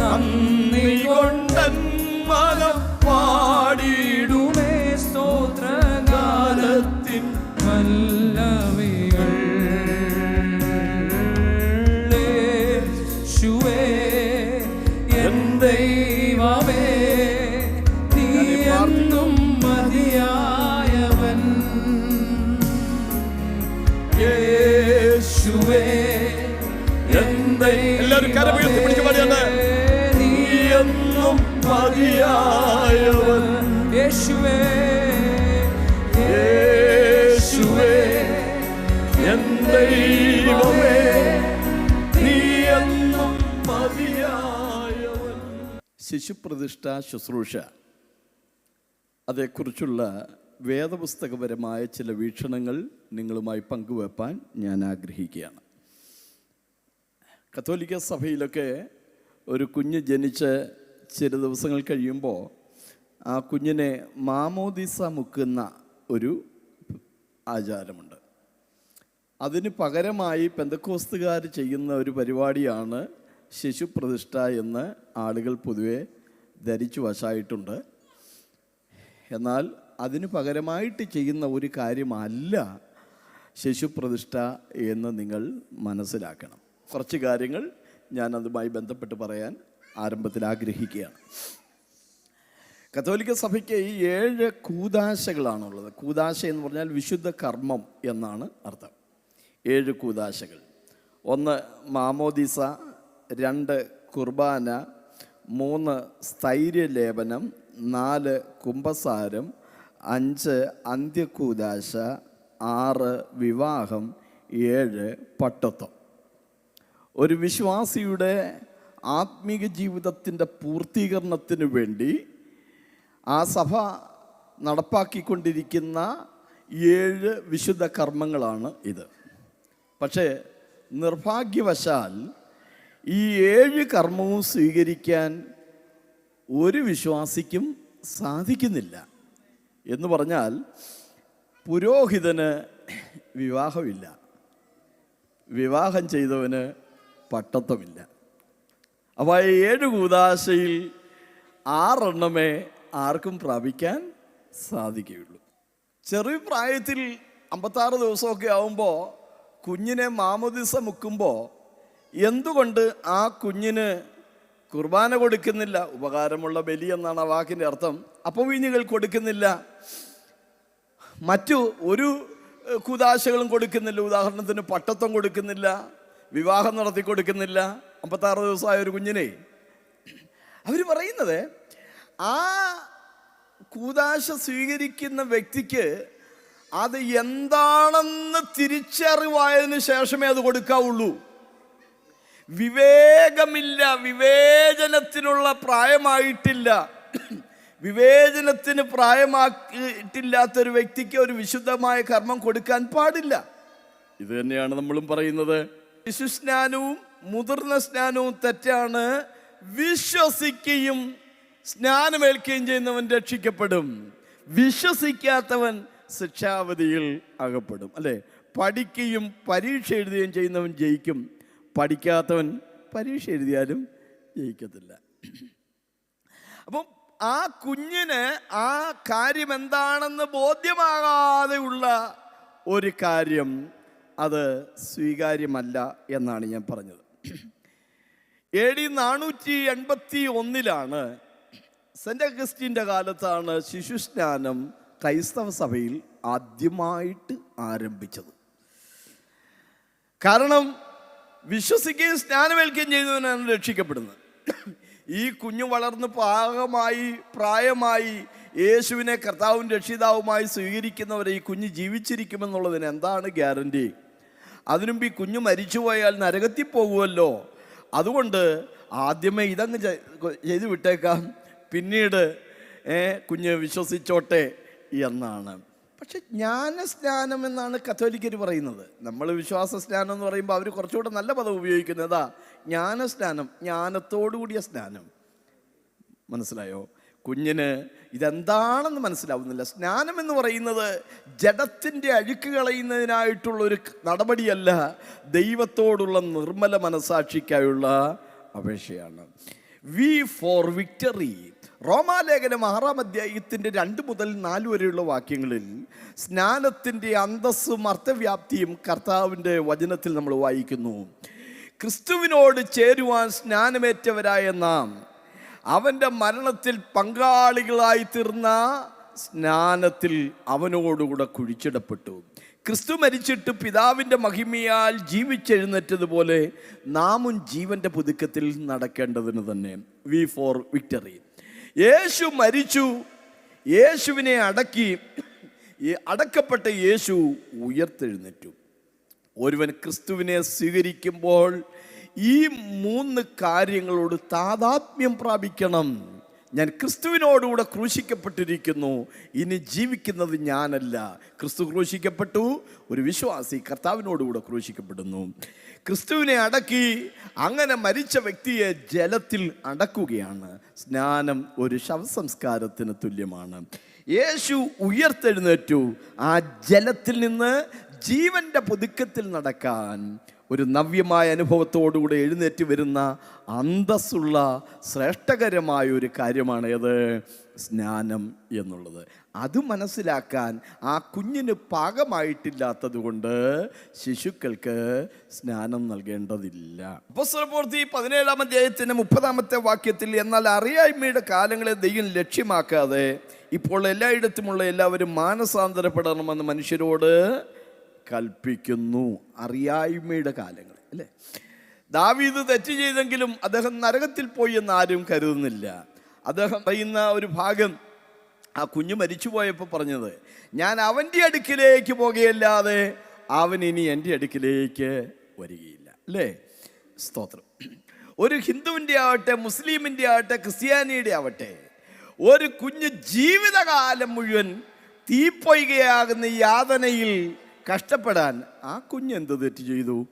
നന്ദി മതിയായവൻ. യേശുവേ യേശുവേ എൻ ദൈവമേ നീ എന്നും മതിയായവൻ. ശിശുപ്രതിഷ്ഠ ശുശ്രൂഷ. അതേക്കുറിച്ചുള്ള വേദപുസ്തകപരമായ ചില വീക്ഷണങ്ങൾ നിങ്ങളുമായി പങ്കുവെപ്പാൻ ഞാൻ ആഗ്രഹിക്കുകയാണ്. കത്തോലിക്ക സഭയിലൊക്കെ ഒരു കുഞ്ഞ് ജനിച്ച് ചില ദിവസങ്ങൾ കഴിയുമ്പോൾ ആ കുഞ്ഞിനെ മാമോദിസ മുക്കുന്ന ഒരു ആചാരമുണ്ട്. അതിന് പകരമായി പെന്തക്കോസ്തുകാർ ചെയ്യുന്ന ഒരു പരിപാടിയാണ് ശിശുപ്രതിഷ്ഠ എന്ന് ആളുകൾ പൊതുവെ ധരിച്ചു വശായിട്ടുണ്ട്. എന്നാൽ അതിന് പകരമായിട്ട് ചെയ്യുന്ന ഒരു കാര്യമല്ല ശിശുപ്രതിഷ്ഠ എന്ന് നിങ്ങൾ മനസ്സിലാക്കണം. കുറച്ച് കാര്യങ്ങൾ ഞാൻ അതുമായി ബന്ധപ്പെട്ട് പറയാൻ ആരംഭത്തിൽ ആഗ്രഹിക്കുകയാണ്. കത്തോലിക്ക സഭയ്ക്ക് ഈ ഏഴ് കൂതാശകളാണുള്ളത്. കൂതാശ എന്ന് പറഞ്ഞാൽ വിശുദ്ധ കർമ്മം എന്നാണ് അർത്ഥം. ഏഴ് കൂതാശകൾ. ഒന്ന് മാമോദിസ രണ്ട് കുർബാന മൂന്ന് സ്ഥൈര്യലേപനം നാല് കുംഭസാരം അഞ്ച് അന്ത്യകൂദാശ ആറ് വിവാഹം ഏഴ് പട്ടത്വം. ഒരു വിശ്വാസിയുടെ ആത്മീക ജീവിതത്തിന്റെ പൂർത്തീകരണത്തിന് വേണ്ടി ആ സഭ നടപ്പാക്കിക്കൊണ്ടിരിക്കുന്ന ഏഴ് വിശുദ്ധ കർമ്മങ്ങളാണ് ഇത്. പക്ഷേ നിർഭാഗ്യവശാൽ ഈ ഏഴ് കർമ്മവും സ്വീകരിക്കാൻ ഒരു വിശ്വാസിക്കും സാധിക്കുന്നില്ല. എന്ന് പറഞ്ഞാൽ പുരോഹിതന് വിവാഹമില്ല. വിവാഹം ചെയ്തവന് പട്ടത്വമില്ല. അപ്പോൾ ഏഴ് കൂതാശയിൽ ആറെണ്ണമേ ആർക്കും പ്രാപിക്കാൻ സാധിക്കുകയുള്ളൂ. ചെറിയ പ്രായത്തിൽ അമ്പത്താറ് ദിവസമൊക്കെ ആവുമ്പോൾ കുഞ്ഞിനെ മാമോദിസ മുക്കുമ്പോൾ എന്തുകൊണ്ട് ആ കുഞ്ഞിന് കുർബാന കൊടുക്കുന്നില്ല? ഉപകാരമുള്ള ബലി എന്നാണ് ആ വാക്കിന്റെ അർത്ഥം. അപ്പവീഞ്ഞുകൾ കൊടുക്കുന്നില്ല. മറ്റു ഒരു കുതാശകളും കൊടുക്കുന്നില്ല. ഉദാഹരണത്തിന് പട്ടത്വം കൊടുക്കുന്നില്ല. വിവാഹം നടത്തി കൊടുക്കുന്നില്ല. അമ്പത്താറ് ദിവസമായ ഒരു കുഞ്ഞിനെ. അവർ പറയുന്നത് ആ കൂതാശ സ്വീകരിക്കുന്ന വ്യക്തിക്ക് അത് എന്താണെന്ന് തിരിച്ചറിവായതിനു ശേഷമേ അത് കൊടുക്കാവുള്ളൂ. വിവേകമില്ല വിവേചനത്തിനുള്ള പ്രായമായിട്ടില്ല. വിവേചനത്തിന് പ്രായമാക്കിയിട്ടില്ലാത്തൊരു വ്യക്തിക്ക് ഒരു വിശുദ്ധമായ കർമ്മം കൊടുക്കാൻ പാടില്ല. ഇത് തന്നെയാണ് നമ്മളും പറയുന്നത്. ശിശുസ്നാനവും മുതിർന്ന സ്നാനവും തെറ്റാണ്. വിശ്വസിക്കുകയും സ്നാനമേൽക്കുകയും ചെയ്യുന്നവൻ രക്ഷിക്കപ്പെടും. വിശ്വസിക്കാത്തവൻ ശിക്ഷാവധിയിൽ അകപ്പെടും. അല്ലേ? പഠിക്കുകയും പരീക്ഷ എഴുതുകയും ചെയ്യുന്നവൻ ജയിക്കും. പഠിക്കാത്തവൻ പരീക്ഷ എഴുതിയാലും ജയിക്കത്തില്ല. അപ്പം ആ കുഞ്ഞിന് ആ കാര്യം എന്താണെന്ന് ബോധ്യമാകാതെയുള്ള ഒരു കാര്യം അത് സ്വീകാര്യമല്ല എന്നാണ് ഞാൻ പറഞ്ഞത്. എ ഡി നാനൂറ്റി എൺപത്തി ഒന്നിലാണ് സെന്റ് അഗസ്റ്റിന്റെ കാലത്താണ് ശിശുസ്നാനം ക്രൈസ്തവ സഭയിൽ ആദ്യമായിട്ട് ആരംഭിച്ചത്. കാരണം വിശ്വസിക്കുകയും സ്നാനമേൽക്കുകയും ചെയ്യുന്നവനാണ് രക്ഷിക്കപ്പെടുന്നത്. ഈ കുഞ്ഞു വളർന്ന് പാകമായി പ്രായമായി യേശുവിനെ കർത്താവും രക്ഷിതാവുമായി സ്വീകരിക്കുന്നവരെ ഈ കുഞ്ഞ് ജീവിച്ചിരിക്കുമെന്നുള്ളതിന് എന്താണ് ഗ്യാരണ്ടി അതിനുമ്പ് ഈ കുഞ്ഞു മരിച്ചുപോയാൽ നരകത്തിൽ പോകുമല്ലോ. അതുകൊണ്ട് ആദ്യമേ ഇതങ്ങ് ചെയ്തു വിട്ടേക്കാം. പിന്നീട് കുഞ്ഞ് വിശ്വസിച്ചോട്ടെ എന്നാണ്. പക്ഷെ ജ്ഞാനസ്നാനം എന്നാണ് കത്തോലിക്കർ പറയുന്നത്. നമ്മൾ വിശ്വാസ സ്നാനം എന്ന് പറയുമ്പോൾ അവർ കുറച്ചുകൂടെ നല്ല പദം ഉപയോഗിക്കുന്നതാ. ജ്ഞാനസ്നാനം ജ്ഞാനത്തോടു കൂടിയ സ്നാനം. മനസ്സിലായോ? കുഞ്ഞിന് ഇതെന്താണെന്ന് മനസ്സിലാവുന്നില്ല. സ്നാനം എന്ന് പറയുന്നത് ജഡത്തിന്റെ അഴുക്ക് കളയുന്നതിനായിട്ടുള്ളൊരു നടപടിയല്ല ദൈവത്തോടുള്ള നിർമ്മല മനസാക്ഷിക്കായുള്ള അപേക്ഷയാണ്. വി ഫോർ വിക്ടറി റോമാലേഖനം ആറാം അധ്യായത്തിന്റെ രണ്ട് മുതൽ നാല് വരെയുള്ള വാക്യങ്ങളിൽ സ്നാനത്തിന്റെ അന്തസ്സും അർത്ഥവ്യാപ്തിയും കർത്താവിന്റെ വചനത്തിൽ നമ്മൾ വായിക്കുന്നു. ക്രിസ്തുവിനോട് ചേരുവാൻ സ്നാനമേറ്റവരായ നാം അവന്റെ മരണത്തിൽ പങ്കാളികളായി തീർന്ന സ്നാനത്തിൽ അവനോടുകൂടെ കുഴിച്ചിടപ്പെട്ടു. ക്രിസ്തു മരിച്ചിട്ട് പിതാവിന്റെ മഹിമയാൽ ജീവിച്ചെഴുന്നേറ്റതുപോലെ നാമും ജീവന്റെ പുതുക്കത്തിൽ നടക്കേണ്ടതിന് തന്നെ. വി ഫോർ വിക്ടറി യേശു മരിച്ചു. യേശുവിനെ അടക്കി അടക്കപ്പെട്ട യേശു ഉയർത്തെഴുന്നേറ്റു. ഒരുവൻ ക്രിസ്തുവിനെ സ്വീകരിക്കുമ്പോൾ ഈ മൂന്ന് കാര്യങ്ങളോട് താതാത്മ്യം പ്രാപിക്കണം. ഞാൻ ക്രിസ്തുവിനോടുകൂടെ ക്രൂശിക്കപ്പെട്ടിരിക്കുന്നു. ഇനി ജീവിക്കുന്നത് ഞാനല്ല. ക്രിസ്തു ക്രൂശിക്കപ്പെട്ടു. ഒരു വിശ്വാസി കർത്താവിനോടുകൂടെ ക്രൂശിക്കപ്പെടുന്നു. ക്രിസ്തുവിനെ അടക്കി അങ്ങനെ മരിച്ച വ്യക്തിയെ ജലത്തിൽ അടക്കുകയാണ്. സ്നാനം ഒരു ശവസംസ്കാരത്തിന് തുല്യമാണ്. യേശു ഉയർത്തെഴുന്നേറ്റു. ആ ജലത്തിൽ നിന്ന് ജീവന്റെ പുതുക്കത്തിൽ നടക്കാൻ ഒരു നവ്യമായ അനുഭവത്തോടുകൂടെ എഴുന്നേറ്റ് വരുന്ന അന്തസ്സുള്ള ശ്രേഷ്ഠകരമായ ഒരു കാര്യമാണ് ഏത്? സ്നാനം എന്നുള്ളത്. അത് മനസ്സിലാക്കാൻ ആ കുഞ്ഞിന് പാകമായിട്ടില്ലാത്തത് കൊണ്ട് ശിശുക്കൾക്ക് സ്നാനം നൽകേണ്ടതില്ല. അപ്പസ്വലപൂർത്തി പതിനേഴാം അധ്യായത്തിന്റെ മുപ്പതാമത്തെ വാക്യത്തിൽ എന്നാൽ അറിയായ്മയുടെ കാലങ്ങളെ ദൈവം ലക്ഷ്യമാക്കാതെ ഇപ്പോൾ എല്ലായിടത്തുമുള്ള എല്ലാവരും മാനസാന്തരപ്പെടണമെന്ന് മനുഷ്യരോട് കൽപ്പിക്കുന്നു അറിയായ്മയുടെ കാലങ്ങൾ അല്ലേ? ദാവീദ് തെറ്റ് ചെയ്തെങ്കിലും അദ്ദേഹം നരകത്തിൽ പോയി എന്ന് ആരും കരുതുന്നില്ല. അദ്ദേഹം പറയുന്ന ഒരു ഭാഗം ആ കുഞ്ഞു മരിച്ചുപോയപ്പോൾ പറഞ്ഞത് ഞാൻ അവന്റെ അടുക്കിലേക്ക് പോകുകയല്ലാതെ അവൻ ഇനി എന്റെ അടുക്കിലേക്ക് വരികയില്ല. അല്ലേ? സ്തോത്രം. ഒരു ഹിന്ദുവിന്റെ ആവട്ടെ മുസ്ലിമിന്റെ ആവട്ടെ ക്രിസ്ത്യാനിയുടെ ആവട്ടെ ഒരു കുഞ്ഞ് ജീവിതകാലം മുഴുവൻ തീപ്പൊയ്കയാകുന്ന യാതനയിൽ കഷ്ടപ്പെടാൻ ആ കുഞ്ഞ് എന്ത് തെറ്റ് ചെയ്തു?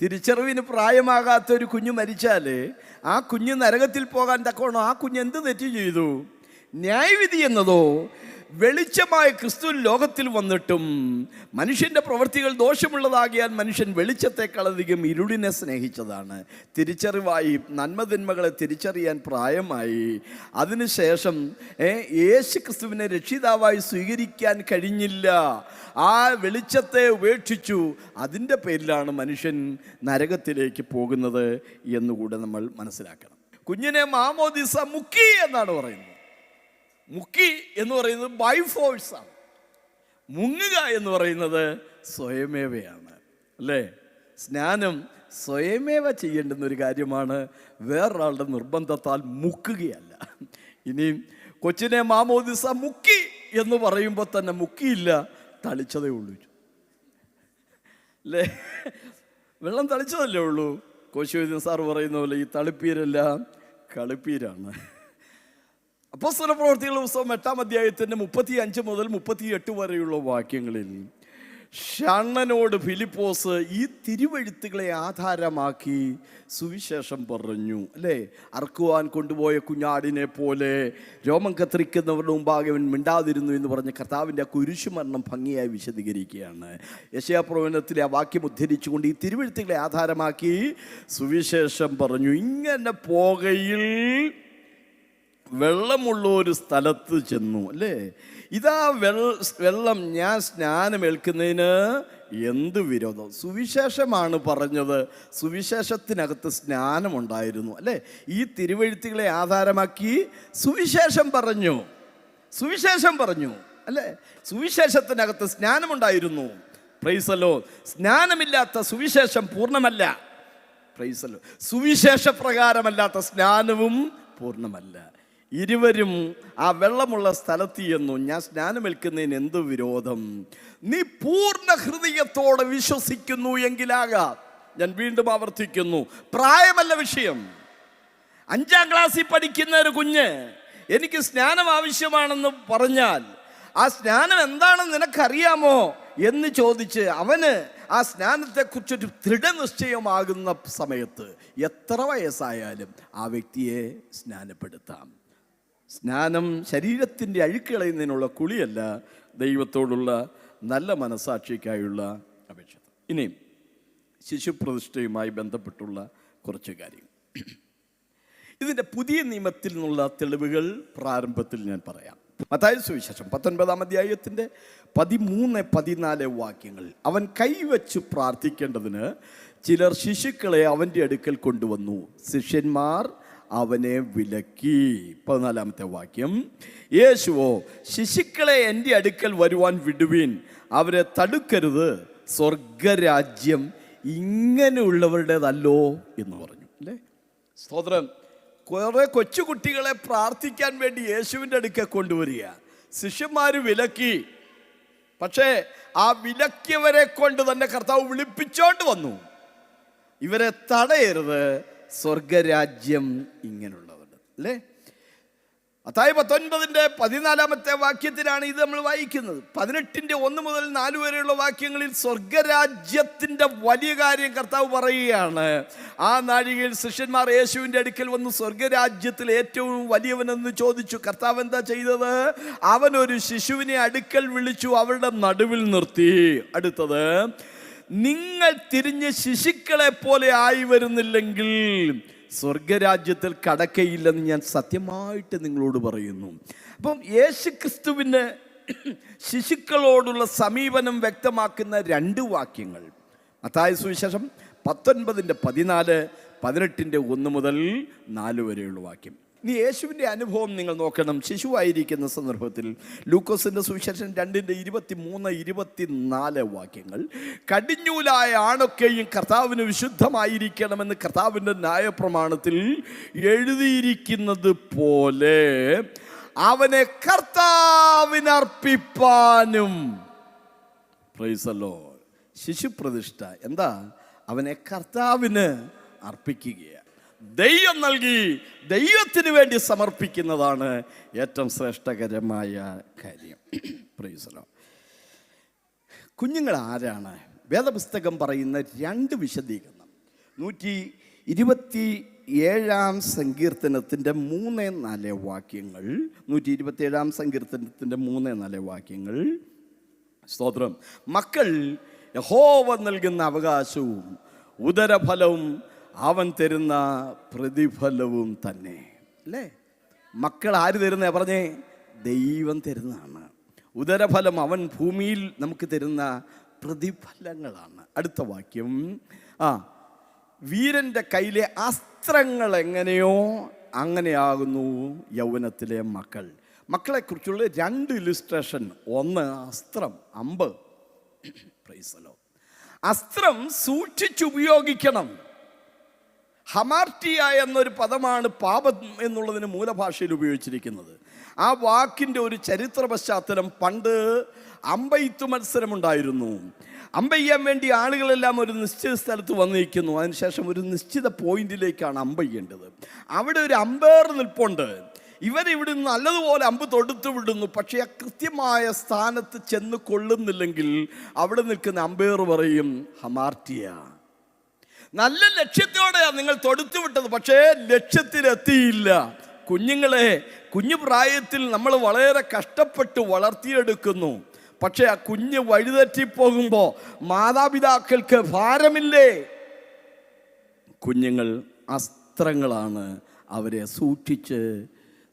തിരിച്ചറിവിന് പ്രായമാകാത്ത ഒരു കുഞ്ഞ് മരിച്ചാൽ ആ കുഞ്ഞ് നരകത്തിൽ പോകാൻ തക്കോണം ആ കുഞ്ഞ് എന്ത് തെറ്റ് ചെയ്തു? ന്യായവിധി എന്നതോ വെളിച്ചമായ ക്രിസ്തു ലോകത്തിൽ വന്നിട്ടും മനുഷ്യന്റെ പ്രവൃത്തികൾ ദോഷമുള്ളതാകിയാൽ മനുഷ്യൻ വെളിച്ചത്തെക്കാളധികം ഇരുളിനെ സ്നേഹിച്ചതാണ്. തിരിച്ചറിവായി നന്മതിന്മകളെ തിരിച്ചറിയാൻ പ്രായമായി. അതിനുശേഷം യേശു ക്രിസ്തുവിനെ രക്ഷിതാവായി സ്വീകരിക്കാൻ കഴിഞ്ഞില്ല. ആ വെളിച്ചത്തെ ഉപേക്ഷിച്ചു. അതിന്റെ പേരിലാണ് മനുഷ്യൻ നരകത്തിലേക്ക് പോകുന്നത് എന്നുകൂടെ നമ്മൾ മനസ്സിലാക്കണം. കുഞ്ഞിനെ മാമോദിസ മുക്കി എന്നാണ് പറയുന്നത്. മുക്കി എന്ന് പറയുന്നത് ബൈ ഫോഴ്സാണ് മുങ്ങുക എന്ന് പറയുന്നത് സ്വയമേവയാണ് അല്ലേ? സ്നാനം സ്വയമേവ ചെയ്യേണ്ടുന്ന ഒരു കാര്യമാണ്. വേറൊരാളുടെ നിർബന്ധത്താൽ മുക്കുകയല്ല. ഇനിയും കൊച്ചിനെ മാമോദിസ മുക്കി എന്ന് പറയുമ്പോൾ തന്നെ മുക്കിയില്ല തളിച്ചതേ ഉള്ളൂ. അല്ലേ? വെള്ളം തളിച്ചതല്ലേ ഉള്ളൂ? കോശിവൈദ്യൻ സാർ പറയുന്ന പോലെ ഈ തളിപ്പീരെല്ലാം കളിപ്പീരാണ്. അപ്പോസ്തല പ്രവർത്തികളുടെ പുസ്തകം എട്ടാം അധ്യായത്തിന്റെ മുപ്പത്തി അഞ്ച് മുതൽ മുപ്പത്തി എട്ട് വരെയുള്ള വാക്യങ്ങളിൽ ഷണ്ണനോട് ഫിലിപ്പോസ് ഈ തിരുവഴുത്തുകളെ ആധാരമാക്കി സുവിശേഷം പറഞ്ഞു. അല്ലേ? അറക്കുവാൻ കൊണ്ടുപോയ കുഞ്ഞാടിനെ പോലെ രോമം കത്തിരിക്കുന്നവരുടെ മുമ്പാകെ അവൻ മിണ്ടാതിരുന്നു എന്ന് പറഞ്ഞ കർത്താവിന്റെ ആ കുരിശുമരണം ഭംഗിയായി വിശദീകരിക്കുകയാണ്. യശയാപ്രവചനത്തിലെ ആ വാക്യം ഉദ്ധരിച്ചുകൊണ്ട് ഈ തിരുവഴുത്തുകളെ ആധാരമാക്കി സുവിശേഷം പറഞ്ഞു. ഇങ്ങനെ പോകയിൽ വെള്ളമുള്ള ഒരു സ്ഥലത്ത് ചെന്നു അല്ലേ? ഇതാ വെള്ളം ഞാൻ സ്നാനമേൽക്കുന്നതിന് എന്ത് വിരോധം? സുവിശേഷമാണ് പറഞ്ഞത്. സുവിശേഷത്തിനകത്ത് സ്നാനമുണ്ടായിരുന്നു അല്ലേ? ഈ തിരുവഴുത്തുകളെ ആധാരമാക്കി സുവിശേഷം പറഞ്ഞു. സുവിശേഷം പറഞ്ഞു അല്ലേ? സുവിശേഷത്തിനകത്ത് സ്നാനമുണ്ടായിരുന്നു. പ്രൈസലോ സ്നാനമില്ലാത്ത സുവിശേഷം പൂർണമല്ല. പ്രൈസലോ സുവിശേഷ പ്രകാരമല്ലാത്ത സ്നാനവും പൂർണമല്ല. ഇരുവരും ആ വെള്ളമുള്ള സ്ഥലത്ത് ചെന്നു. ഞാൻ സ്നാനമേൽക്കുന്നതിന് എന്ത് വിരോധം? നീ പൂർണ ഹൃദയത്തോടെ വിശ്വസിക്കുന്നു എങ്കിലാകാം. ഞാൻ വീണ്ടും ആവർത്തിക്കുന്നു. പ്രായമല്ല വിഷയം. അഞ്ചാം ക്ലാസ്സിൽ പഠിക്കുന്ന ഒരു കുഞ്ഞ് എനിക്ക് സ്നാനം ആവശ്യമാണെന്ന് പറഞ്ഞാൽ ആ സ്നാനം എന്താണെന്ന് നിനക്കറിയാമോ എന്ന് ചോദിച്ച് അവന് ആ സ്നാനത്തെക്കുറിച്ചൊരു ദൃഢനിശ്ചയമാകുന്ന സമയത്ത് എത്ര വയസ്സായാലും ആ വ്യക്തിയെ സ്നാനപ്പെടുത്താം. സ്നാനം ശരീരത്തിന്റെ അഴുക്കളയുന്നതിനുള്ള കുളിയല്ല ദൈവത്തോടുള്ള നല്ല മനസാക്ഷിക്കായുള്ള അപേക്ഷ. ഇനിയും ശിശുപ്രതിഷ്ഠയുമായി ബന്ധപ്പെട്ടുള്ള കുറച്ച് കാര്യങ്ങൾ. ഇതിന്റെ പുതിയ നിയമത്തിൽ നിന്നുള്ള തെളിവുകൾ പ്രാരംഭത്തിൽ ഞാൻ പറയാം. മത്തായ സുവിശേഷം പത്തൊൻപതാം അധ്യായത്തിന്റെ പതിമൂന്ന് പതിനാല് വാക്യങ്ങൾ. അവൻ കൈവച്ച് പ്രാർത്ഥിക്കേണ്ടതിന് ചിലർ ശിശുക്കളെ അവന്റെ അടുക്കൽ കൊണ്ടുവന്നു. ശിഷ്യന്മാർ അവനെ വിലക്കി. പതിനാലാമത്തെ വാക്യം. യേശുവോ ശിശുക്കളെ എന്റെ അടുക്കൽ വരുവാൻ വിടുവീൻ. അവരെ തടുക്കരുത്. സ്വർഗരാജ്യം ഇങ്ങനെയുള്ളവരുടേതല്ലോ എന്ന് പറഞ്ഞു. അല്ലേ? സ്തോത്രം. കുറെ കൊച്ചുകുട്ടികളെ പ്രാർത്ഥിക്കാൻ വേണ്ടി യേശുവിന്റെ അടുക്ക കൊണ്ടുവരിക. ശിഷ്യന്മാർ വിലക്കി. പക്ഷേ ആ വിലക്കിയവരെ കൊണ്ട് തന്നെ കർത്താവ് വിളിപ്പിച്ചോണ്ട് വന്നു. ഇവരെ തടയരുത്. സ്വർഗരാജ്യം ഇങ്ങനെയുള്ളതുണ്ട് അല്ലേ? അതായത് പത്തൊൻപതിന്റെ പതിനാലാമത്തെ വാക്യത്തിലാണ് ഇത് നമ്മൾ വായിക്കുന്നത്. പതിനെട്ടിന്റെ ഒന്ന് മുതൽ നാല് വരെയുള്ള വാക്യങ്ങളിൽ സ്വർഗരാജ്യത്തിന്റെ വലിയ കാര്യം കർത്താവ് പറയുകയാണ്. ആ നാഴികയിൽ ശിഷ്യന്മാർ യേശുവിന്റെ അടുക്കൽ വന്ന് സ്വർഗരാജ്യത്തിൽ ഏറ്റവും വലിയവനെന്ന് ചോദിച്ചു കർത്താവ് എന്താ ചെയ്തത്? അവനൊരു ശിശുവിനെ അടുക്കൽ വിളിച്ചു അവരുടെ നടുവിൽ നിർത്തി. അടുത്തത് നിങ്ങൾ തിരിഞ്ഞ് ശിശുക്കളെ പോലെ ആയി വരുന്നില്ലെങ്കിൽ സ്വർഗരാജ്യത്തിൽ കടക്കയില്ലെന്ന് ഞാൻ സത്യമായിട്ട് നിങ്ങളോട് പറയുന്നു. അപ്പം യേശു ക്രിസ്തുവിന് ശിശുക്കളോടുള്ള സമീപനം വ്യക്തമാക്കുന്ന രണ്ട് വാക്യങ്ങൾ. അതായത് സുവിശേഷം പത്തൊൻപതിന്റെ പതിനാല് പതിനെട്ടിന്റെ ഒന്ന് മുതൽ നാല് വരെയുള്ള വാക്യം. ഇനി യേശുവിന്റെ അനുഭവം നിങ്ങൾ നോക്കണം. ശിശുവായിരിക്കുന്ന സന്ദർഭത്തിൽ ലൂക്കോസിന്റെ സുവിശേഷം രണ്ടിന്റെ ഇരുപത്തി മൂന്ന് ഇരുപത്തി നാല് വാക്യങ്ങൾ. കടിഞ്ഞൂലായ ആണൊക്കെയും കർത്താവിന് വിശുദ്ധമായിരിക്കണമെന്ന് കർത്താവിന്റെ ന്യായപ്രമാണത്തിൽ എഴുതിയിരിക്കുന്നത് പോലെ അവനെ കർത്താവിനർപ്പിപ്പാനും പ്രൈസല്ലോ ശിശുപ്രതിഷ്ഠ. എന്താ? അവനെ കർത്താവിന് അർപ്പിക്കുകയാണ്. ദൈവം നൽകി ദൈവത്തിന് വേണ്ടി സമർപ്പിക്കുന്നതാണ് ഏറ്റവും ശ്രേഷ്ഠകരമായ കാര്യം. പ്രൈസലോ കുഞ്ഞുങ്ങൾ ആരാണ്? വേദപുസ്തകം പറയുന്ന രണ്ട് വിശദീകരണം. നൂറ്റി ഇരുപത്തി ഏഴാം സങ്കീർത്തനത്തിന്റെ മൂന്ന് നാല് വാക്യങ്ങൾ നൂറ്റി ഇരുപത്തി ഏഴാം സങ്കീർത്തനത്തിന്റെ മൂന്ന് നാല് വാക്യങ്ങൾ. സ്തോത്രം. മക്കൾ യഹോവ നൽകുന്ന അവകാശവും ഉദരഫലവും അവൻ തരുന്ന പ്രതിഫലവും തന്നെ. അല്ലേ? മക്കൾ ആര് തരുന്ന? പറഞ്ഞേ ദൈവം തരുന്നതാണ്. ഉദരഫലം അവൻ ഭൂമിയിൽ നമുക്ക് തരുന്ന പ്രതിഫലങ്ങളാണ്. അടുത്ത വാക്യം. ആ വീരന്റെ കയ്യിലെ അസ്ത്രങ്ങൾ എങ്ങനെയോ അങ്ങനെയാകുന്നു യൗവനത്തിലെ മക്കൾ. മക്കളെക്കുറിച്ചുള്ള രണ്ട് ഇലിസ്ട്രേഷൻ ഒന്ന് അസ്ത്രം. അമ്പ്. പ്രൈസലോ അസ്ത്രം സൂക്ഷിച്ചുപയോഗിക്കണം. ഹമാർട്ടിയ എന്നൊരു പദമാണ് പാപം എന്നുള്ളതിന് മൂലഭാഷയിൽ ഉപയോഗിച്ചിരിക്കുന്നത്. ആ വാക്കിന്റെ ഒരു ചരിത്ര പശ്ചാത്തലം പണ്ട് അമ്പെയ്ത്ത് മത്സരമുണ്ടായിരുന്നു. അമ്പയ്യാൻ വേണ്ടി ആളുകളെല്ലാം ഒരു നിശ്ചിത സ്ഥലത്ത് വന്നിരിക്കുന്നു. അതിനുശേഷം ഒരു നിശ്ചിത പോയിന്റിലേക്കാണ് അമ്പയ്യേണ്ടത്. അവിടെ ഒരു അമ്പയർ നിൽപ്പുണ്ട്. ഇവരിവിടെ നല്ലതുപോലെ അമ്പ് തൊടുത്ത് വിടുന്നു. പക്ഷേ ആ കൃത്യമായ സ്ഥാനത്ത് ചെന്ന് കൊള്ളുന്നില്ലെങ്കിൽ അവിടെ നിൽക്കുന്ന അമ്പയർ പറയും ഹമാർട്ടിയ. നല്ല ലക്ഷ്യത്തോടെയാണ് നിങ്ങൾ തൊടുത്തു വിട്ടത് പക്ഷേ ലക്ഷ്യത്തിലെത്തിയില്ല. കുഞ്ഞുങ്ങളെ കുഞ്ഞു പ്രായത്തിൽ നമ്മൾ വളരെ കഷ്ടപ്പെട്ട് വളർത്തിയെടുക്കുന്നു. പക്ഷേ ആ കുഞ്ഞ് വഴിതെറ്റിപ്പോകുമ്പോൾ മാതാപിതാക്കൾക്ക് ഭാരമില്ലേ? കുഞ്ഞുങ്ങൾ അസ്ത്രങ്ങളാണ് അവരെ സൂക്ഷിച്ച്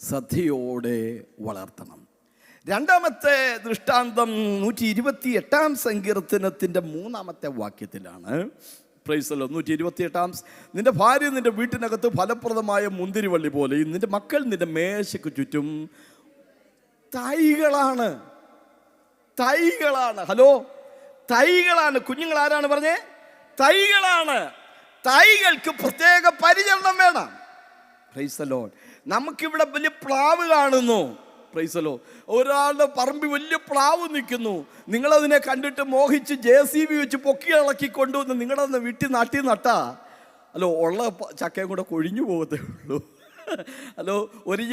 ശ്രദ്ധയോടെ വളർത്തണം. രണ്ടാമത്തെ ദൃഷ്ടാന്തം നൂറ്റി ഇരുപത്തി എട്ടാം സങ്കീർത്തനത്തിന്റെ മൂന്നാമത്തെ വാക്യത്തിലാണ്. പ്രൈസലോ നൂറ്റി ഇരുപത്തി എട്ടാം നിന്റെ ഭാര്യ നിന്റെ വീട്ടിനകത്ത് ഫലപ്രദമായ മുന്തിരിവള്ളി പോലെ നിന്റെ മക്കൾ നിന്റെ മേശയ്ക്ക് ചുറ്റും തൈകളാണ്. തൈകളാണ്. ഹലോ? തൈകളാണ്. കുഞ്ഞുങ്ങൾ ആരാണ് പറഞ്ഞേ? തൈകളാണ്. തൈകൾക്ക് പ്രത്യേക പരിചരണം വേണം. പ്രൈസലോ നമുക്കിവിടെ വലിയ പ്ലാവ് കാണുന്നു. പ്രൈസലോ ഒരാളുടെ പറമ്പിൽ വലിയ പ്ലാവ് നിൽക്കുന്നു. നിങ്ങളതിനെ കണ്ടിട്ട് മോഹിച്ച് ജെ സി ബി വെച്ച് പൊക്കി ഇളക്കി കൊണ്ടുവന്ന് നിങ്ങളതൊന്ന് വീട്ടിൽ നാട്ടി നട്ടാ. അല്ലോ ഉള്ള ചക്കയും കൂടെ കൊഴിഞ്ഞു പോകത്തേ ഉള്ളൂ. അല്ലോ ഒരു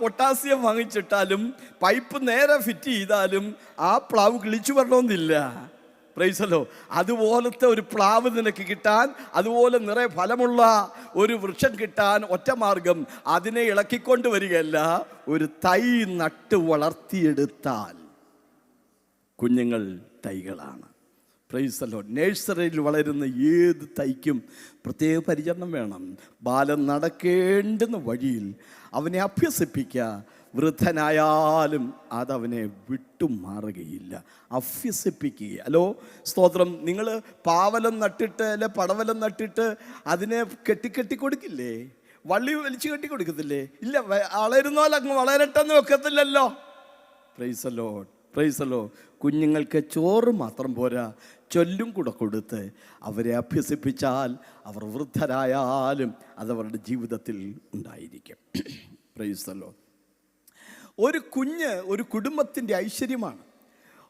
പൊട്ടാസ്യം വാങ്ങിച്ചിട്ടാലും പൈപ്പ് നേരെ ഫിറ്റ് ചെയ്താലും ആ പ്ലാവ് കിളിച്ചു വരണമെന്നില്ല. പ്രൈസല്ലോ അതുപോലത്തെ ഒരു പ്ലാവ് നിനക്ക് കിട്ടാൻ അതുപോലെ നിറയെ ഫലമുള്ള ഒരു വൃക്ഷം കിട്ടാൻ ഒറ്റ മാർഗം അതിനെ ഇളക്കിക്കൊണ്ട് വരികയല്ല ഒരു തൈ നട്ട് വളർത്തിയെടുത്താൽ. കുഞ്ഞുങ്ങൾ തൈകളാണ്. പ്രൈസല്ലോ നേഴ്സറിയിൽ വളരുന്ന ഏത് തൈക്കും പ്രത്യേക പരിചരണം വേണം. ബാലൻ നടക്കേണ്ടുന്ന വഴിയിൽ അവനെ അഭ്യസിപ്പിക്കുക വൃദ്ധനായാലും അതവനെ വിട്ടുമാറുകയില്ല അഭ്യസിപ്പിക്കുക. ഹലോ സ്തോത്രം. നിങ്ങൾ പാവലം നട്ടിട്ട് അല്ലെ പടവലം നട്ടിട്ട് അതിനെ കെട്ടിക്കെട്ടി കൊടുക്കില്ലേ? വള്ളി വലിച്ചു കെട്ടി കൊടുക്കത്തില്ലേ? ഇല്ല വളരുന്നാൽ അങ്ങ് വളരട്ടെന്ന് വെക്കത്തില്ലല്ലോ. പ്രൈസല്ലോ പ്രൈസല്ലോ കുഞ്ഞുങ്ങൾക്ക് ചോറ് മാത്രം പോരാ. ചൊല്ലും കൂടെ കൊടുത്ത് അവരെ അഭ്യസിപ്പിച്ചാൽ അവർ വൃദ്ധരായാലും അതവരുടെ ജീവിതത്തിൽ ഉണ്ടായിരിക്കും. പ്രൈസല്ലോ ഒരു കുഞ്ഞ് ഒരു കുടുംബത്തിന്റെ ഐശ്വര്യമാണ്.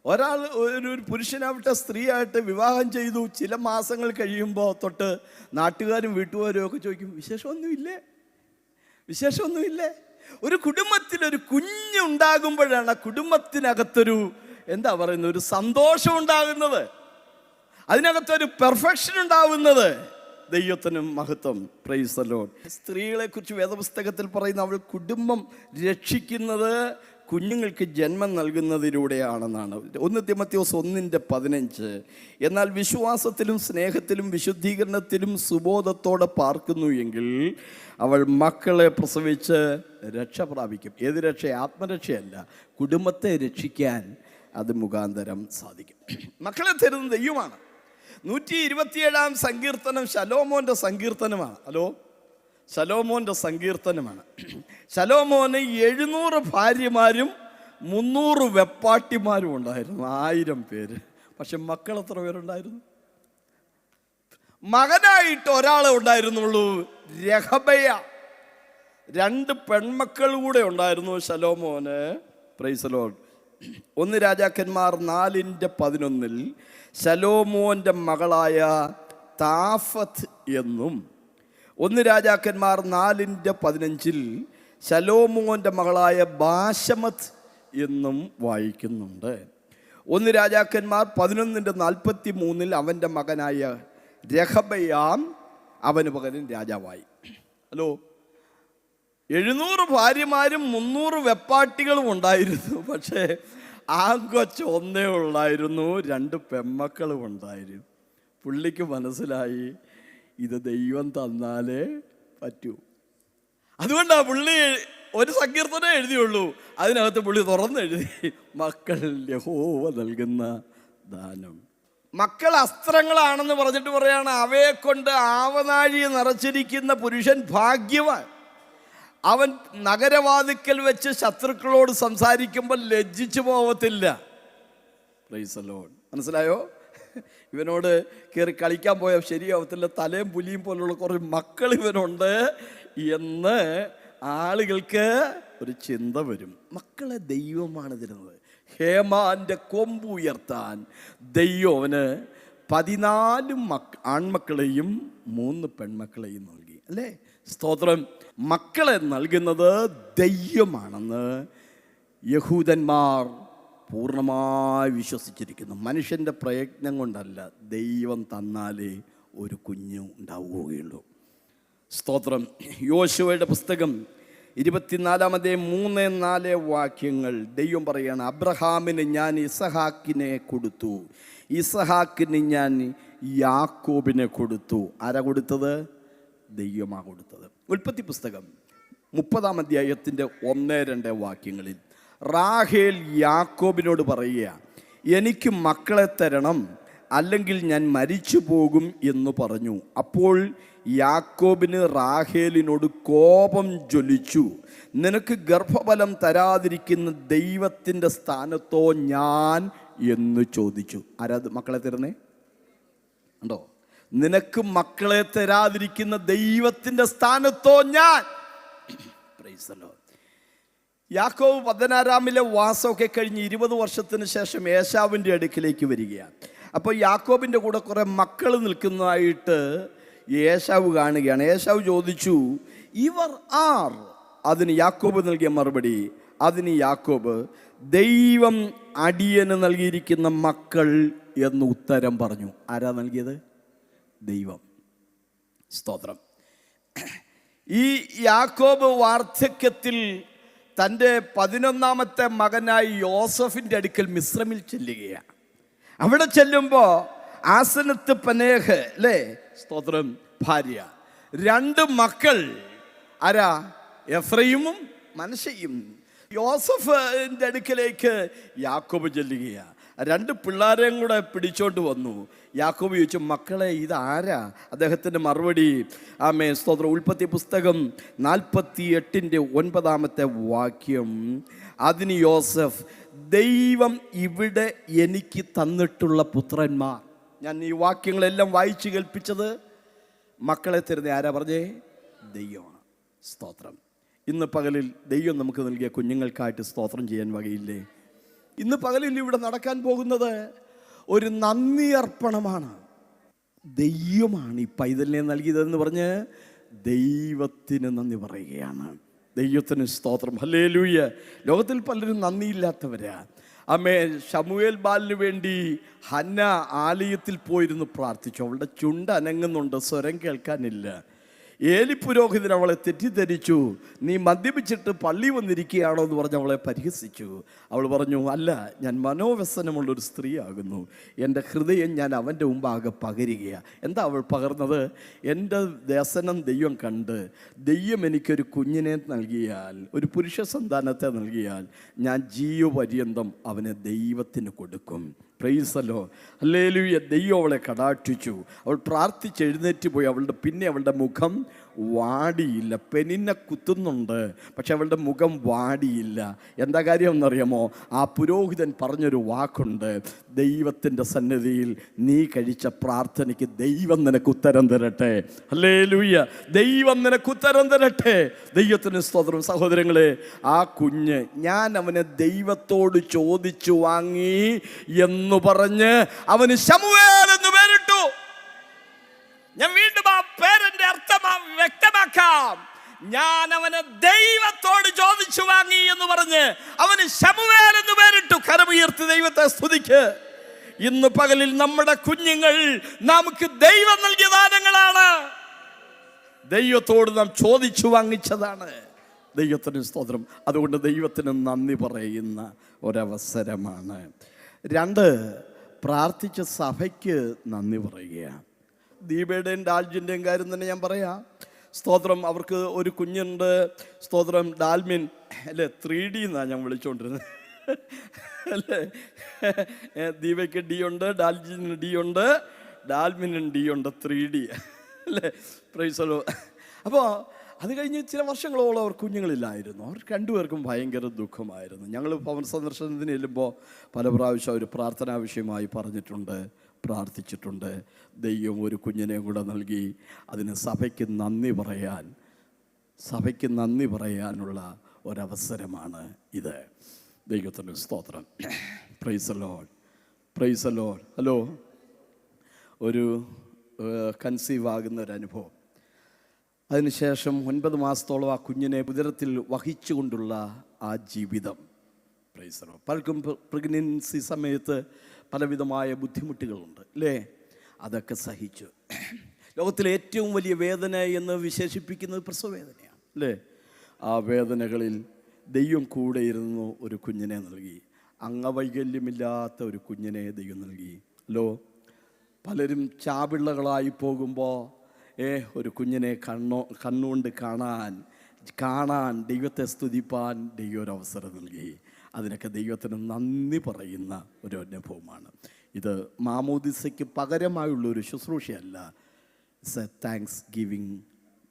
ഒരാൾ ഒരു പുരുഷനാവട്ടെ സ്ത്രീയായിട്ട് വിവാഹം ചെയ്തു. ചില മാസങ്ങൾ കഴിയുമ്പോൾ തൊട്ട് നാട്ടുകാരും വീട്ടുകാരും ഒക്കെ ചോദിക്കും വിശേഷമൊന്നുമില്ലേ? വിശേഷമൊന്നുമില്ലേ? ഒരു കുടുംബത്തിലൊരു കുഞ്ഞുണ്ടാകുമ്പോഴാണ് ആ കുടുംബത്തിനകത്തൊരു എന്താ പറയുന്നത് ഒരു സന്തോഷം ഉണ്ടാകുന്നത്. അതിനകത്തൊരു പെർഫെക്ഷൻ ഉണ്ടാവുന്നത് ദൈവത്തിനും മഹത്വം. പ്രൈസ് സ്ത്രീകളെ കുറിച്ച് വേദപുസ്തകത്തിൽ പറയുന്ന അവൾ കുടുംബം രക്ഷിക്കുന്നത് കുഞ്ഞുങ്ങൾക്ക് ജന്മം നൽകുന്നതിലൂടെയാണെന്നാണ്. ഒന്ന് തിമത്യോസ് ഒന്നിന്റെ പതിനഞ്ച്. എന്നാൽ വിശ്വാസത്തിലും സ്നേഹത്തിലും വിശുദ്ധീകരണത്തിലും സുബോധത്തോടെ പാർക്കുന്നു എങ്കിൽ അവൾ മക്കളെ പ്രസവിച്ച് രക്ഷ പ്രാപിക്കും. ഏത് രക്ഷ? ആത്മരക്ഷയല്ല. കുടുംബത്തെ രക്ഷിക്കാൻ അത് മുഖാന്തരം സാധിക്കും. മക്കളെ തരുന്ന ദൈവമാണ്. നൂറ്റി ഇരുപത്തിയേഴാം സങ്കീർത്തനം ശലോമോന്റെ സങ്കീർത്തനമാണ്. ഹലോ? ശലോമോന്റെ സങ്കീർത്തനമാണ്. ശലോമോന് എഴുന്നൂറ് ഭാര്യമാരും മുന്നൂറ് വെപ്പാട്ടിമാരും ഉണ്ടായിരുന്നു. ആയിരം പേര്. പക്ഷെ മക്കൾ എത്ര പേരുണ്ടായിരുന്നു? മകനായിട്ട് ഒരാളെ ഉണ്ടായിരുന്നുള്ളൂ രഹബയ. രണ്ട് പെൺമക്കൾ കൂടെ ഉണ്ടായിരുന്നു ശലോമോന്. പ്രൈസലോഡ് ഒന്ന് രാജാക്കന്മാർ നാലിന്റെ പതിനൊന്നിൽ ശലോമോന്റെ മകളായ താഫത്ത് എന്നും ഒന്ന് രാജാക്കന്മാർ നാലിന്റെ പതിനഞ്ചിൽ ശലോമോന്റെ മകളായ ബാശമത്ത് എന്നും വായിക്കുന്നുണ്ട്. ഒന്ന് രാജാക്കന്മാർ പതിനൊന്നിന്റെ നാൽപ്പത്തി മൂന്നിൽ അവന്റെ മകനായ രഹബയാം അവന് പകരം രാജാവായി. ഹലോ എഴുന്നൂറ് ഭാര്യമാരും മുന്നൂറ് വെപ്പാട്ടികളും ഉണ്ടായിരുന്നു. പക്ഷേ ആങ്കൊച്ച് ഒന്നേ ഉള്ളായിരുന്നു രണ്ട് പെമ്മക്കളും ഉണ്ടായിരുന്നു. പുള്ളിക്ക് മനസ്സിലായി ഇത് ദൈവം തന്നാലേ പറ്റൂ. അതുകൊണ്ടാണ് പുള്ളി ഒരു സങ്കീർത്തനം എഴുതിയുള്ളൂ. അതിനകത്ത് പുള്ളി തുറന്നെഴുതി മക്കൾ യഹോവ നൽകുന്ന ദാനം. മക്കൾ അസ്ത്രങ്ങളാണെന്ന് പറഞ്ഞിട്ട് പറയാണ് അവയെ കൊണ്ട് ആവനാഴി നിറച്ചിരിക്കുന്ന പുരുഷൻ ഭാഗ്യവാൻ. അവൻ നഗരവാതിക്കൽ വെച്ച് ശത്രുക്കളോട് സംസാരിക്കുമ്പോൾ ലജ്ജിച്ചു പോവത്തില്ല. മനസ്സിലായോ? ഇവനോട് കയറി കളിക്കാൻ പോയ ശരിയാവത്തില്ല. തലയും പുലിയും പോലുള്ള കുറേ മക്കൾ ഇവനുണ്ട് എന്ന് ആളുകൾക്ക് ഒരു ചിന്ത വരും. മക്കളെ ദൈവമാണ് തരുന്നത്. ഹേമാന്റെ കൊമ്പ് ഉയർത്താൻ ദൈവം അവന് പതിനാല് മക്ക ആൺമക്കളെയും മൂന്ന് പെൺമക്കളെയും നൽകി. അല്ലേ? സ്തോത്രം. മക്കളെ നൽകുന്നത് ദൈവമാണെന്ന് യഹൂദന്മാർ പൂർണമായി വിശ്വസിച്ചിരിക്കുന്നു. മനുഷ്യന്റെ പ്രയത്നം കൊണ്ടല്ല ദൈവം തന്നാലേ ഒരു കുഞ്ഞു ഉണ്ടാവുകയുള്ളൂ. സ്തോത്രം. യോശുവയുടെ പുസ്തകം ഇരുപത്തിനാലാമതേ മൂന്ന് നാല് വാക്യങ്ങൾ ദൈവം പറയാണ് അബ്രഹാമിന് ഞാൻ ഇസഹാക്കിനെ കൊടുത്തു. ഇസഹാക്കിന് ഞാൻ യാക്കോബിനെ കൊടുത്തു. ആരാ കൊടുത്തത്? ദൈവമാണ് കൊടുത്തത്. ഉൽപ്പത്തി പുസ്തകം മുപ്പതാം അധ്യായത്തിന്റെ ഒന്ന് രണ്ട് വാക്യങ്ങളിൽ റാഹേൽ യാക്കോബിനോട് പറയുക എനിക്ക് മക്കളെ തരണം അല്ലെങ്കിൽ ഞാൻ മരിച്ചു പോകും എന്ന് പറഞ്ഞു. അപ്പോൾ യാക്കോബിന് റാഹേലിനോട് കോപം ജ്വലിച്ചു. നിനക്ക് ഗർഭഫലം തരാതിരിക്കുന്ന ദൈവത്തിന്റെ സ്ഥാനത്തോ ഞാൻ? എന്ന് ചോദിച്ചു. ആരാ മക്കളെ തരുന്നേ? ഉണ്ടോ? നിനക്ക് മക്കളെ തരാതിരിക്കുന്ന ദൈവത്തിന്റെ സ്ഥാനത്തോ ഞാൻ. യാക്കോവ് പതിനാറാമിലെ വാസമൊക്കെ കഴിഞ്ഞ് ഇരുപത് വർഷത്തിന് ശേഷം ഏശാവിന്റെ അടുക്കിലേക്ക് വരികയാണ്. അപ്പോൾ യാക്കോബിന്റെ കൂടെ കുറേ മക്കൾ നിൽക്കുന്നതായിട്ട് ഏശാവ് കാണുകയാണ്. ഏശാവ് ചോദിച്ചു ഇവർ ആർ? അതിന് യാക്കോബ് നൽകിയ മറുപടി അതിന് യാക്കോബ് ദൈവം അടിയന് നൽകിയിരിക്കുന്ന മക്കൾ എന്ന് ഉത്തരം പറഞ്ഞു. ആരാ നൽകിയത്? ദൈവം. സ്തോത്രം. ഈ യാക്കോബ് വാർദ്ധക്യത്തിൽ തന്റെ പതിനൊന്നാമത്തെ മകനായി യോസഫിന്റെ അടുക്കൽ മിശ്രമിൽ ചെല്ലുകയാണ്. അവിടെ ചെല്ലുമ്പോൾ ആസനത്ത് പനേഹ് അല്ലേ? സ്തോത്രം. ഭാര്യ. രണ്ട് മക്കൾ. ആരാ? എഫ്രൈമും മനശയും യോസഫിന്റെ അടുക്കലേക്ക് യാക്കോബ് ചെല്ലുകയാണ്. രണ്ട് പിള്ളേരെയും കൂടെ പിടിച്ചോണ്ട് വന്നു. യാക്കോബ് ചോദിച്ചു മക്കളെ ആരാ? അദ്ദേഹത്തിന്റെ മറുപടി ആമേ സ്തോത്ര ഉൽപ്പത്തി പുസ്തകം നാൽപ്പത്തി എട്ടിന്റെ ഒൻപതാമത്തെ വാക്യം. അതിന് യോസഫ് ദൈവം ഇവിടെ എനിക്ക് തന്നിട്ടുള്ള പുത്രന്മാർ. ഞാൻ ഈ വാക്യങ്ങളെല്ലാം വായിച്ചു കേൾപ്പിച്ചത്. മക്കളെ തരുന്ന ആരാ പറഞ്ഞേ? ദൈവമാണ്. സ്തോത്രം. ഇന്ന് പകലിൽ ദൈവം നമുക്ക് നൽകിയ കുഞ്ഞുങ്ങൾക്കായിട്ട് സ്തോത്രം ചെയ്യാൻ വകയില്ലേ? ഇന്ന് പകലിൽ ഇവിടെ നടക്കാൻ പോകുന്നത് ഒരു നന്ദി അർപ്പണമാണ്. ദൈവമാണ് ഈ പൈതലിനെ നൽകിയതെന്ന് പറഞ്ഞ് ദൈവത്തിന് നന്ദി പറയുകയാണ്. ദൈവത്തിന് സ്തോത്രം. ഹല്ലേ ലൂയ്യ ലോകത്തിൽ പലരും നന്ദിയില്ലാത്തവരാ. അമ്മേ ഷമുവേൽ ബാലിന് വേണ്ടി ഹന്ന ആലയത്തിൽ പോയിരുന്നു പ്രാർത്ഥിച്ചു. അവളുടെ ചുണ്ട് അനങ്ങുന്നുണ്ട്. സ്വരം കേൾക്കാനില്ല. ഏലി പുരോഹിതൻ അവളെ തെറ്റിദ്ധരിച്ചു. നീ മദ്യപിച്ചിട്ട് പള്ളി വന്നിരിക്കുകയാണോ? എന്ന് പറഞ്ഞ് അവളെ പരിഹസിച്ചു. അവൾ പറഞ്ഞു അല്ല ഞാൻ മനോവ്യസനമുള്ളൊരു സ്ത്രീയാകുന്നു. എന്റെ ഹൃദയം ഞാൻ അവന്റെ മുമ്പാകെ പകരുകയാണ് എന്താ അവൾ പകർന്നത്? എന്റെ വ്യസനം ദൈവം കണ്ട് ദൈവം എനിക്കൊരു കുഞ്ഞിനെ നൽകിയാൽ ഒരു പുരുഷ സന്താനത്തെ നൽകിയാൽ ഞാൻ ജീവപര്യന്തം അവനെ ദൈവത്തിന് കൊടുക്കും. പ്രൈസലോ അല്ലേലുയ ദൈവം അവളെ കടാക്ഷിച്ചു. അവൾ പ്രാർത്ഥിച്ച് എഴുന്നേറ്റ് പോയി. അവളുടെ പിന്നെ അവളുടെ മുഖം വാടിയില്ല. പെനിന്നെ കുത്തുന്നുണ്ട് പക്ഷെ അവളുടെ മുഖം വാടിയില്ല. എന്താ കാര്യം എന്നറിയാമോ? ആ പുരോഹിതൻ പറഞ്ഞൊരു വാക്കുണ്ട്. ദൈവത്തിന്റെ സന്നിധിയിൽ നീ കഴിച്ച പ്രാർത്ഥനയ്ക്ക് ദൈവം നിനക്ക് ഉത്തരം തരട്ടെ. അല്ലേ ലൂയ്യ ദൈവം നിനക്ക് ഉത്തരം തരട്ടെ. ദൈവത്തിന് സ്തോത്രം. സഹോദരങ്ങളെ ആ കുഞ്ഞ് ഞാൻ അവനെ ദൈവത്തോട് ചോദിച്ചു വാങ്ങി എന്ന് പറഞ്ഞ് അവന് പേരിട്ടു ഞാൻ വീണ്ടും ആ പേരന്റെ അർത്ഥം വ്യക്തമാക്കാം. ഞാൻ അവനെ ദൈവത്തോട് ചോദിച്ചു വാങ്ങി എന്ന് പറഞ്ഞ് അവന് ശമുവേൽ എന്ന് പേരിട്ടു. കരമുയർത്തി ദൈവത്തെ സ്തുതിക്ക്. ഇന്ന് പകലിൽ നമ്മുടെ കുഞ്ഞുങ്ങൾ നമുക്ക് ദൈവം നൽകിയ ദാനങ്ങളാണ്. ദൈവത്തോട് നാം ചോദിച്ചു വാങ്ങിച്ചതാണ്. ദൈവത്തിന് സ്തോത്രം. അതുകൊണ്ട് ദൈവത്തിന് നന്ദി പറയുന്ന ഒരവസരമാണ്. രണ്ട് പ്രാർത്ഥിച്ച സഭയ്ക്ക് നന്ദി പറയുകയാണ്. ദീപയുടെയും ഡാൽജിന്റെയും കാര്യം തന്നെ ഞാൻ പറയാം. സ്തോത്രം അവർക്ക് ഒരു കുഞ്ഞുണ്ട്. സ്തോത്രം ഡാൽമിൻ അല്ലേ ത്രീ ഡി എന്നാണ് ഞാൻ വിളിച്ചുകൊണ്ടിരുന്നത് അല്ലേ ദീപയ്ക്ക് ഡി ഉണ്ട് ഡാൽജിന് ഡി ഉണ്ട് ഡാൽമിനും ഡി ഉണ്ട് ത്രീ ഡി അല്ലേ പ്രൈസലോ അപ്പോൾ അത് കഴിഞ്ഞ് ചില വർഷങ്ങളോളം അവർ കുഞ്ഞുങ്ങളില്ലായിരുന്നു. അവർ രണ്ടുപേർക്കും ഭയങ്കര ദുഃഖമായിരുന്നു. ഞങ്ങൾ ഭവൻ സന്ദർശനത്തിന് ചെല്ലുമ്പോൾ പല പ്രാവശ്യം അവർ പ്രാർത്ഥനാ വിഷയമായി പറഞ്ഞിട്ടുണ്ട്. പ്രാർത്ഥിച്ചിട്ടുണ്ട്. ദൈവം ഒരു കുഞ്ഞിനെ കൂടെ നൽകി അതിന് സഭയ്ക്ക് നന്ദി പറയാൻ സഭയ്ക്ക് നന്ദി പറയാനുള്ള ഒരവസരമാണ് ഇത്. ദൈവത്തിന്റെ സ്തോത്രം. Praise Lord praise Lord hello ഒരു കൺസീവ് ആകുന്ന ഒരു അനുഭവം അതിനുശേഷം ഒൻപത് മാസത്തോളം ആ കുഞ്ഞിനെ ഉദരത്തിൽ വഹിച്ചുകൊണ്ടുള്ള ആ ജീവിതം. പ്രൈസ് പ്രൈസറോ പലർക്കും പ്രഗ്നൻസി സമയത്ത് പലവിധമായ ബുദ്ധിമുട്ടുകളുണ്ട് അല്ലേ അതൊക്കെ സഹിച്ചു. ലോകത്തിലെ ഏറ്റവും വലിയ വേദന എന്ന് വിശേഷിപ്പിക്കുന്നത് പ്രസവവേദനയാണ് അല്ലേ ആ വേദനകളിൽ ദൈവം കൂടെ ഇരുന്നു ഒരു കുഞ്ഞിനെ നൽകി. അംഗവൈകല്യമില്ലാത്ത ഒരു കുഞ്ഞിനെ ദൈവം നൽകി. അല്ലോ പലരും ചാപിള്ളകളായി പോകുമ്പോൾ ഏ ഒരു കുഞ്ഞിനെ കണ്ണോ കണ്ണുകൊണ്ട് കാണാൻ കാണാൻ ദൈവത്തെ സ്തുതിപ്പാൻ ദൈവം ഒരു അവസരം നൽകി. അതിനൊക്കെ ദൈവത്തിന് നന്ദി പറയുന്ന ഒരു അനുഭവമാണ്. ഇത് മാമോദിസയ്ക്ക് പകരമായുള്ള ഒരു ശുശ്രൂഷയല്ല. It's a thanksgiving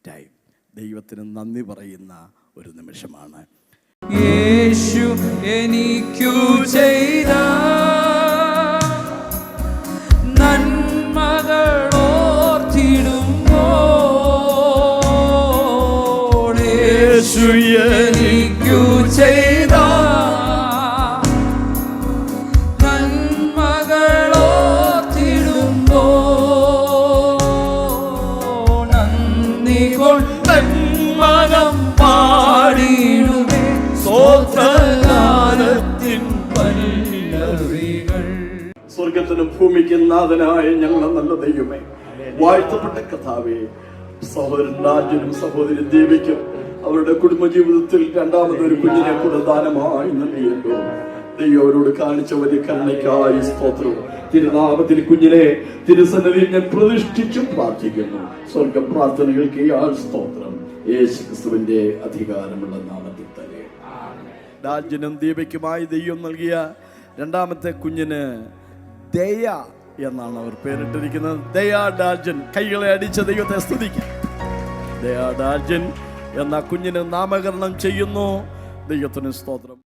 time ദൈവത്തിന് നന്ദി പറയുന്ന ഒരു നിമിഷമാണ്. യേശു എനിക്കു ചെയ്ത നന്മകളോർത്തിടുമ്പോൾ യേശു സ്വർഗത്തിനും ഭൂമിക്കും നാഥനായ ഞങ്ങളെ നല്ല ദൈവമേ. വാഴ്ത്തപ്പെട്ട കഥാവേ സഹോദരൻ രാജനും സഹോദരി ദേവിക്കും അവരുടെ കുടുംബജീവിതത്തിൽ രണ്ടാമത് ഒരു കുഞ്ഞിനെ കൂടെ ദാനമായി നൽകിയല്ലോ. ദൈവം അവരോട് കാണിച്ച വലിയ കരുണയ്ക്കായി സ്തോത്രവും തിരുനാമത്തിൽ കുഞ്ഞിനെ തിരുസന്നിധിയിൽ ഞാൻ പ്രതിഷ്ഠിച്ചും പ്രാർത്ഥിക്കുന്നു. സ്വർഗ പ്രാർത്ഥനകൾക്ക് ആൾ സ്തോത്രം. യേശു ക്രിസ്തുവിന്റെ അധികാരമുള്ള നാമത്തിൽ തന്നെ. രാജ്യനും ദീപയ്ക്കുമായി ദൈവം നൽകിയ രണ്ടാമത്തെ കുഞ്ഞിന് ദയ എന്നാണ് അവർ പേരിട്ടിരിക്കുന്നത്. ദയാ ഡാർജൻ കൈകളെ അടിച്ച ദൈവത്തെ സ്തുതിക്കും. ദയാ ഡാർജൻ എന്ന കുഞ്ഞിന് നാമകരണം ചെയ്യുന്നു. ദൈവത്തിന് സ്തോത്രം.